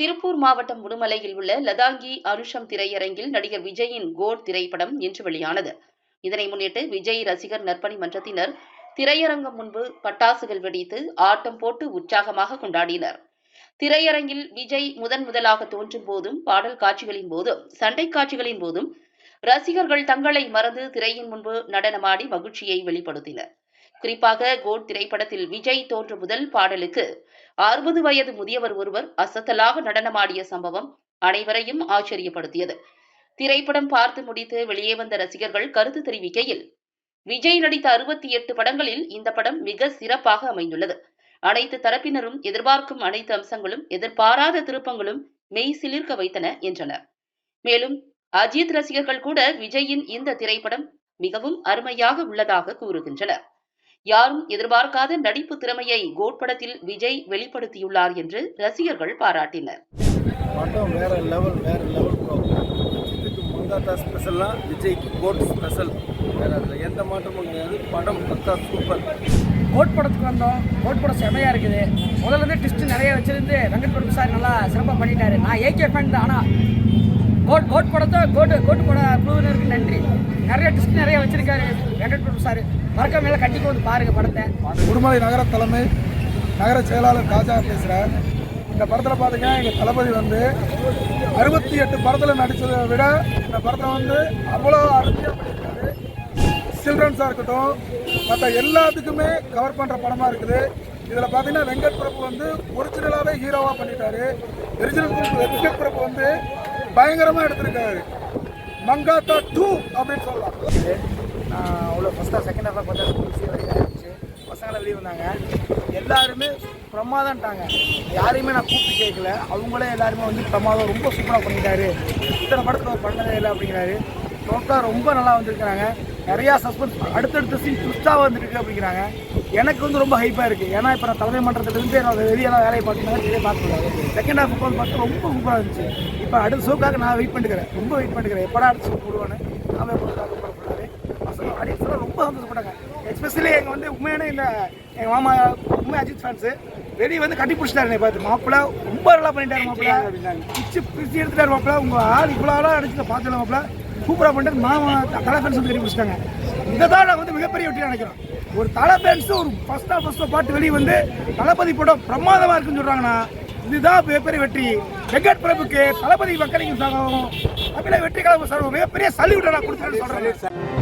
திருப்பூர் மாவட்டம் உடுமலையில் உள்ள லதாங்கி அனுஷம் திரையரங்கில் நடிகர் விஜயின் கோட் திரைப்படம் இன்று வெளியானது. இதனை முன்னிட்டு விஜய் ரசிகர் நற்பணி மன்றத்தினர் திரையரங்கம் முன்பு பட்டாசுகள் வெடித்து ஆட்டம் போட்டு உற்சாகமாக கொண்டாடினர். திரையரங்கில் விஜய் முதன் முதலாக தோன்றும் போதும் பாடல் காட்சிகளின் போதும் சண்டை காட்சிகளின் போதும் ரசிகர்கள் தங்களை மறந்து திரையின் முன்பு நடனமாடி மகிழ்ச்சியை வெளிப்படுத்தினர். குறிப்பாக கோட் திரைப்படத்தில் விஜய் தோன்ற முதல் பாடலுக்கு அறுபது வயது முதியவர் ஒருவர் அசத்தலாக நடனமாடிய சம்பவம் அனைவரையும் ஆச்சரியப்படுத்தியது. திரைப்படம் பார்த்து முடித்து வெளியே வந்த ரசிகர்கள் கருத்து தெரிவிக்கையில் விஜய் நடித்த அறுபத்தி எட்டு படங்களில் இந்த படம் மிக சிறப்பாக அமைந்துள்ளது. அனைத்து தரப்பினரும் எதிர்பார்க்கும் அனைத்து அம்சங்களும் எதிர்பாராத திருப்பங்களும் மெய் சிலிர்க்க வைத்தன என்றனர். மேலும் அஜித் ரசிகர்கள் கூட விஜயின் இந்த திரைப்படம் மிகவும் அருமையாக உள்ளதாக கூறுகின்றனர். யாரும் எதிர்பார்க்காத நடிப்பு திறமையை கோட் படத்தில் விஜய் வெளிப்படுத்தியுள்ளார் என்று ரசிகர்கள் பாராட்டினர். படம் வேற லெவல் வேற லெவல் மங்காத்தா ஸ்பெஷல்லாம் விஜய்க்கு கோட் ஸ்பெஷல் வேற அதில் எந்த மாற்றமும் கிடையாது. படம் பக்கா சூப்பர் கோட் படத்துக்கு வந்தோம். கோட் படம் செமையாக இருக்குது. முதல்ல இருந்து ட்விஸ்ட் நிறைய வச்சிருந்து வெங்கட் பிரபு சார் நல்லா சிறப்பாக பண்ணிட்டாரு. நான் ஏகே ஃபேன் தான் ஆனால் கோட் கோட் படத்தை கோட்டு கோட் பட குழுவினருக்கு நன்றி. நிறைய டிஸ்க் நிறைய வச்சிருக்காரு வெங்கட் பிரபு சார் மறக்க மேலே கண்டிப்பாக வந்து பாருங்க படத்தை. உடுமலை நகர தலைமை நகர செயலாளர் ராஜா பேசுகிறேன் இந்த படத்தில் பார்த்தீங்கன்னா எங்கள் தளபதி வந்து அறுபத்தி எட்டு படத்தில் நடித்ததை விட இந்த படத்தில் வந்து அவ்வளோ அருமையாக பண்ணியிருக்காரு. சில்ட்ரன்ஸாக இருக்கட்டும் மற்ற எல்லாத்துக்குமே கவர் பண்ணுற படமாக இருக்குது. இதில் பார்த்தீங்கன்னா வெங்கட் பிரபு வந்து ஒரிஜினலாகவே ஹீரோவாக பண்ணிட்டாரு. ஒரிஜினல் வெங்கட் பிரபு வந்து பயங்கரமாக எடுத்திருக்காரு. மங்காத்தா டூ அப்படின்னு சொல்லலாம். நான் அவ்வளோ ஃபஸ்ட்டாக செகண்ட் ஹாஃபாக பார்த்தா குளிச்சு இருந்துச்சு. பசங்களை வெளியே வந்தாங்க. எல்லாருமே பிரமாதம்ட்டாங்க. யாரையுமே நான் கூப்பிட்டு கேட்கல. அவங்களே எல்லாருமே வந்து பிரமாதம் ரொம்ப சூப்பராக பண்ணிட்டாரு. இத்தனை படத்தில் அவர் பண்ணதே இல்லை அப்படிங்கிறாரு. டோட்டலாக ரொம்ப நல்லா வந்திருக்கிறாங்க. நிறையா சஸ்பென்ஸ் அடுத்தடுத்த சீன் ட்விஸ்ட்டாக வந்துருக்கு அப்படிங்கிறாங்க. எனக்கு வந்து ரொம்ப ஹைப்பாக இருக்குது ஏன்னா இப்போ நான் தலைமை மன்றத்திலிருந்து நான் வெளியெல்லாம் வேலையை இதே பார்த்துருக்காங்க செகண்ட் ஹாஃப் உட்காந்து பார்த்து ரொம்ப சூப்பராக இருந்துச்சு. இப்போ அடுத்த ஷோக்காக நான் வெயிட் பண்ணிக்கிறேன். ரொம்ப வெயிட் பண்ணிக்கிறேன். எப்படா அடுத்த ஷோ போடுவானு அவன் போடுறாரு பசங்க ஆடியன்ஸ்லாம் ரொம்ப சந்தோஷப்பட்டாங்க. எஸ்பெஷலி எங்கள் வந்து உண்மையான இந்த எங்கள் மாமா உண்மை அஜித் ஃபேன்ஸு வெளியே வந்து கட்டி பிடிச்சிட்டாரு பார்த்து. மாப்பிள்ள ரொம்ப நல்லா பண்ணிட்டாரு மாப்பிள்ள பிச்சு பிரிச்சு எடுத்துட்டாரு மாப்பிள்ள உங்கள் ஆள் இவ்வளோ ஆளாக அடிச்சு பார்த்துல மாப்பிள்ள சூப்பராக பண்ணிட்டு மாமா தலை ஃபேன்ஸ் வந்து கட்டி பிடிச்சிட்டாங்க. இதை தான் நான் வந்து மிகப்பெரிய வெற்றி நினைக்கிறேன். ஒரு தலை ஃபேன்ஸ் ஒரு ஃபஸ்ட்டாக ஃபஸ்ட்டாக பாட்டு வெளியே வந்து தளபதி படம் பிரமாதமாக இருக்குன்னு சொல்கிறாங்கன்னா இதுதான் மிகப்பெரிய வெற்றி. வெங்கட் பிரபுக்கு தளபதி மக்களின் சாகவும் தமிழக வெற்றி கழகம் சார் மிகப்பெரிய சல்யூட்டை நான் கொடுத்துருன்னு சொல்கிறேன்